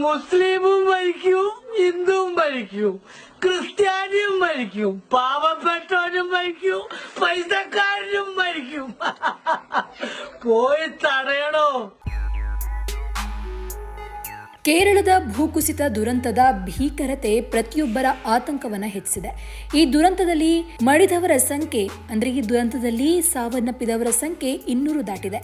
മുസ്ലിമും മരിക്കും ഹിന്ദുവും മരിക്കും ക്രിസ്ത്യാനിയും മരിക്കും പാവപ്പെട്ടവനും മരിക്കും പൈസക്കാരനും മരിക്കും പോയി തടയണോ ಕೇರಳದ ಭೂಕುಸಿತ ದುರಂತದ ಭೀಕರತೆ ಪ್ರತಿಯೊಬ್ಬರ ಆತಂಕವನ್ನ ಹೆಚ್ಚಿಸಿದೆ ಈ ದುರಂತದಲ್ಲಿ ಮಡಿದವರ ಸಂಖ್ಯೆ ಅಂದ್ರೆ ಈ ದುರಂತದಲ್ಲಿ ಸಾವನ್ನಪ್ಪಿದವರ ಸಂಖ್ಯೆ ಇನ್ನೂರು ದಾಟಿದೆ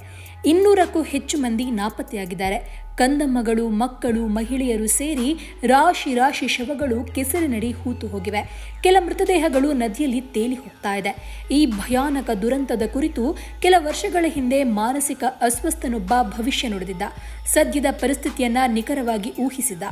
ಇನ್ನೂರಕ್ಕೂ ಹೆಚ್ಚು ಮಂದಿ ನಾಪತ್ತೆಯಾಗಿದ್ದಾರೆ ಕಂದಮ್ಮಗಳು ಮಕ್ಕಳು, ಮಹಿಳೆಯರು ಸೇರಿ ರಾಶಿ ರಾಶಿ ಶವಗಳು ಕೆಸರಿನಡಿ ಹೂತು ಹೋಗಿವೆ. ಕೆಲ ಮೃತದೇಹಗಳು ನದಿಯಲ್ಲಿ ತೇಲಿ ಹೋಗ್ತಾ ಇದೆ. ಈ ಭಯಾನಕ ದುರಂತದ ಕುರಿತು ಕೆಲ ವರ್ಷಗಳ ಹಿಂದೆ ಮಾನಸಿಕ ಅಸ್ವಸ್ಥನೊಬ್ಬ ಭವಿಷ್ಯ ನುಡಿದಿದ್ದ. ಸದ್ಯದ ಪರಿಸ್ಥಿತಿಯನ್ನ ನಿಖರವಾಗಿ ಊಹಿಸಿದ್ದ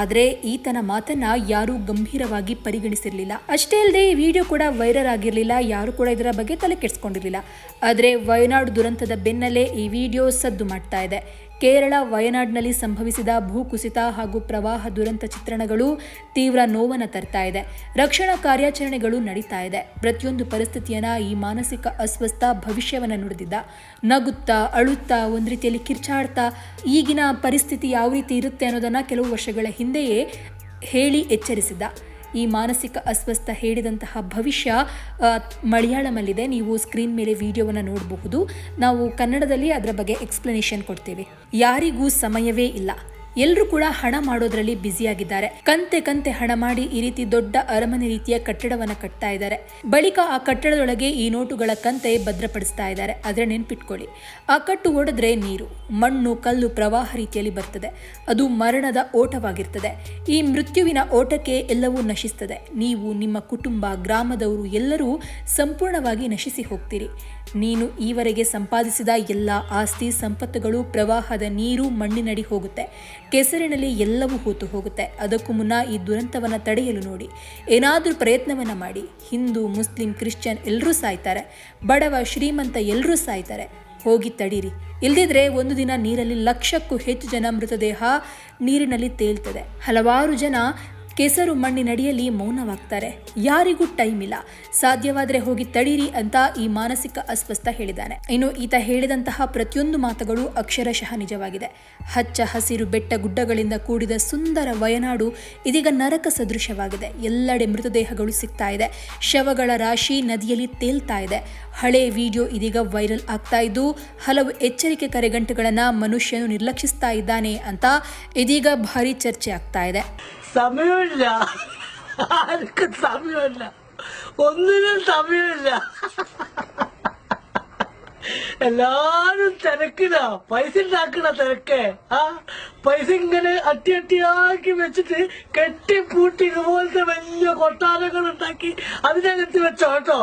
ಆದರೆ ಈತನ ಮಾತನ್ನ ಯಾರೂ ಗಂಭೀರವಾಗಿ ಪರಿಗಣಿಸಿರಲಿಲ್ಲ. ಅಷ್ಟೇ ಅಲ್ಲದೆ ಈ ವಿಡಿಯೋ ಕೂಡ ವೈರಲ್ ಆಗಿರಲಿಲ್ಲ. ಯಾರು ಕೂಡ ಇದರ ಬಗ್ಗೆ ತಲೆ ಕೆಡಿಸ್ಕೊಂಡಿರಲಿಲ್ಲ. ಆದರೆ ವಯನಾಡು ದುರಂತದ ಬೆನ್ನಲ್ಲೇ ಈ ವಿಡಿಯೋ ಸದ್ದು ಮಾಡ್ತಾ ಇದೆ. ಕೇರಳ ವಯನಾಡ್ನಲ್ಲಿ ಸಂಭವಿಸಿದ ಭೂಕುಸಿತ ಹಾಗೂ ಪ್ರವಾಹ ದುರಂತ ಚಿತ್ರಣಗಳು ತೀವ್ರ ನೋವನ್ನು ತರ್ತಾ ಇದೆ. ರಕ್ಷಣಾ ಕಾರ್ಯಾಚರಣೆಗಳು ನಡೀತಾ ಇದೆ. ಪ್ರತಿಯೊಂದು ಪರಿಸ್ಥಿತಿಯನ್ನು ಈ ಮಾನಸಿಕ ಅಸ್ವಸ್ಥ ಭವಿಷ್ಯವನ್ನು ನುಡಿದಿದ್ದ. ನಗುತ್ತಾ, ಅಳುತ್ತಾ, ಒಂದು ರೀತಿಯಲ್ಲಿ ಕಿರ್ಚಾಡ್ತಾ ಈಗಿನ ಪರಿಸ್ಥಿತಿ ಯಾವ ರೀತಿ ಇರುತ್ತೆ ಅನ್ನೋದನ್ನು ಕೆಲವು ವರ್ಷಗಳ ಹಿಂದೆಯೇ ಹೇಳಿ ಎಚ್ಚರಿಸಿದ್ದ. ಈ ಮಾನಸಿಕ ಅಸ್ವಸ್ಥ ಹೇಳಿದಂತಹ ಭವಿಷ್ಯ ಮಲಯಾಳಮಲ್ಲಿದೆ. ನೀವು ಸ್ಕ್ರೀನ್ ಮೇಲೆ ವಿಡಿಯೋವನ್ನು ನೋಡಬಹುದು. ನಾವು ಕನ್ನಡದಲ್ಲಿ ಅದರ ಬಗ್ಗೆ ಎಕ್ಸ್ಪ್ಲನೇಷನ್ ಕೊಡ್ತೇವೆ. ಯಾರಿಗೂ ಸಮಯವೇ ಇಲ್ಲ. ಎಲ್ಲರೂ ಕೂಡ ಹಣ ಮಾಡೋದ್ರಲ್ಲಿ ಬ್ಯುಸಿಯಾಗಿದ್ದಾರೆ. ಕಂತೆ ಕಂತೆ ಹಣ ಮಾಡಿ ಈ ರೀತಿ ದೊಡ್ಡ ಅರಮನೆ ರೀತಿಯ ಕಟ್ಟಡವನ್ನ ಕಟ್ತಾ ಇದ್ದಾರೆ. ಬಳಿಕ ಆ ಕಟ್ಟಡದೊಳಗೆ ಈ ನೋಟುಗಳ ಕಂತೆ ಭದ್ರಪಡಿಸ್ತಾ ಇದ್ದಾರೆ. ಆದ್ರೆ ನೆನ್ಪಿಟ್ಕೊಳ್ಳಿ, ಆ ಕಟ್ಟು ಒಡೆದ್ರೆ ನೀರು, ಮಣ್ಣು, ಕಲ್ಲು ಪ್ರವಾಹ ರೀತಿಯಲ್ಲಿ ಬರ್ತದೆ. ಅದು ಮರಣದ ಓಟವಾಗಿರ್ತದೆ. ಈ ಮೃತ್ಯುವಿನ ಓಟಕ್ಕೆ ಎಲ್ಲವೂ ನಶಿಸ್ತದೆ. ನೀವು ನಿಮ್ಮ ಕುಟುಂಬ, ಗ್ರಾಮದವರು ಎಲ್ಲರೂ ಸಂಪೂರ್ಣವಾಗಿ ನಶಿಸಿ ಹೋಗ್ತೀರಿ. ನೀನು ಈವರೆಗೆ ಸಂಪಾದಿಸಿದ ಎಲ್ಲ ಆಸ್ತಿ, ಸಂಪತ್ತುಗಳು, ಪ್ರವಾಹದ ನೀರು ಮಣ್ಣಿನಡಿ ಹೋಗುತ್ತೆ. ಕೆಸರಿನಲ್ಲಿ ಎಲ್ಲವೂ ಹೂತು ಹೋಗುತ್ತೆ. ಅದಕ್ಕೂ ಮುನ್ನ ಈ ದುರಂತವನ್ನು ತಡೆಯಲು ನೋಡಿ. ಏನಾದರೂ ಪ್ರಯತ್ನವನ್ನು ಮಾಡಿ. ಹಿಂದೂ, ಮುಸ್ಲಿಂ, ಕ್ರಿಶ್ಚಿಯನ್ ಎಲ್ಲರೂ ಸಾಯ್ತಾರೆ. ಬಡವ, ಶ್ರೀಮಂತ ಎಲ್ಲರೂ ಸಾಯ್ತಾರೆ. ಹೋಗಿ ತಡೀರಿ. ಇಲ್ದಿದ್ರೆ ಒಂದು ದಿನ ನೀರಲ್ಲಿ ಲಕ್ಷಕ್ಕೂ ಹೆಚ್ಚು ಜನ ಮೃತದೇಹ ನೀರಿನಲ್ಲಿ ತೇಲ್ತದೆ. ಹಲವಾರು ಜನ ಕೆಸರು ಮಣ್ಣಿನಡಿಯಲ್ಲಿ ಮೌನವಾಗ್ತಾರೆ. ಯಾರಿಗೂ ಟೈಮ್ ಇಲ್ಲ. ಸಾಧ್ಯವಾದರೆ ಹೋಗಿ ತಡೀರಿ ಅಂತ ಈ ಮಾನಸಿಕ ಅಸ್ವಸ್ಥ ಹೇಳಿದ್ದಾನೆ. ಇನ್ನು ಈತ ಹೇಳಿದಂತಹ ಪ್ರತಿಯೊಂದು ಮಾತುಗಳು ಅಕ್ಷರಶಃ ನಿಜವಾಗಿದೆ. ಹಚ್ಚ ಹಸಿರು ಬೆಟ್ಟ ಗುಡ್ಡಗಳಿಂದ ಕೂಡಿದ ಸುಂದರ ವಯನಾಡು ಇದೀಗ ನರಕ ಸದೃಶವಾಗಿದೆ. ಎಲ್ಲೆಡೆ ಮೃತದೇಹಗಳು ಸಿಗ್ತಾ ಇದೆ. ಶವಗಳ ರಾಶಿ ನದಿಯಲ್ಲಿ ತೇಲ್ತಾ ಇದೆ. ಹಳೆ ವಿಡಿಯೋ ಇದೀಗ ವೈರಲ್ ಆಗ್ತಾ ಇದ್ದು, ಹಲವು ಎಚ್ಚರಿಕೆ ಕರೆಗಂಟೆಗಳನ್ನ ಮನುಷ್ಯನು ನಿರ್ಲಕ್ಷಿಸ್ತಾ ಇದ್ದಾನೆ ಅಂತ ಇದೀಗ ಭಾರಿ ಚರ್ಚೆ ಆಗ್ತಾ ಇದೆ. സമയമില്ല. ആർക്കും സമയമില്ല. ഒന്നിനും സമയമില്ല. എല്ലാരും തിരക്കിടാ. പൈസ ഉണ്ടാക്കണ തിരക്ക്. ആ പൈസ ഇങ്ങനെ അട്ടി അട്ടിയാക്കി വെച്ചിട്ട് കെട്ടിപ്പൂട്ടി ഇതുപോലത്തെ വലിയ കൊട്ടാരങ്ങൾ ഉണ്ടാക്കി അതിനകത്ത് വെച്ചോ കേട്ടോ.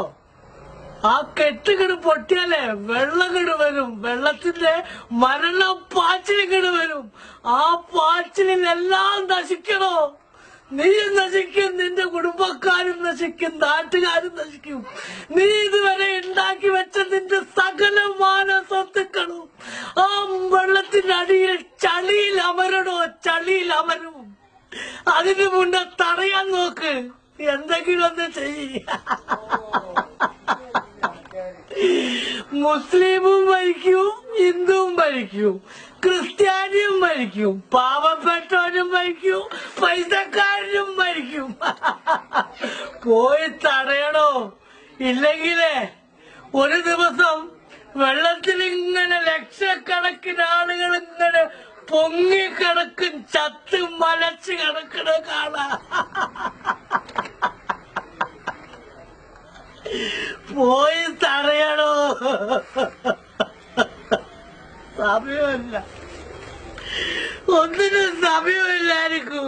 ആ കെട്ടുകിട് പൊട്ടിയാലേ വെള്ളകിട് വരും. വെള്ളത്തിന്റെ മരണ മരണപ്പാച്ചിലുകട് വരും. ആ പാച്ചിലെല്ലാം നശിക്കണോ? നീയും നശിക്കും നിന്റെ കുടുംബക്കാരും നശിക്കും നാട്ടുകാരും നശിക്കും. നീ ഇതുവരെ ഉണ്ടാക്കി വെച്ച നിന്റെ സകലമാന സ്വത്തുക്കളും ആ വെള്ളത്തിന്റെ അടിയിൽ ചളിയിൽ അമരണോ? ചളിയിൽ അമരും. അതിനു മുന്നേ തടയാൻ നോക്ക്. എന്തെങ്കിലും ഒന്ന് ചെയ്യ. മുസ്ലിമും മരിക്കും ഹിന്ദുവും മരിക്കും ക്രിസ്ത്യാനിയും മരിക്കും പാവപ്പെട്ടവനും മരിക്കും പൈസക്കാരനും മരിക്കും. പോയി തടയണോ? ഇല്ലെങ്കിലേ ഒരു ദിവസം വെള്ളത്തിൽ ഇങ്ങനെ ലക്ഷക്കണക്കിന് ആളുകൾ ഇങ്ങനെ പൊങ്ങിക്കിടക്കും ചത്ത് മലച്ച് കിടക്കണ കാണാ പോയി തടയണോ സമയമല്ല. ഒന്നിനും സമയമില്ലായിരിക്കും.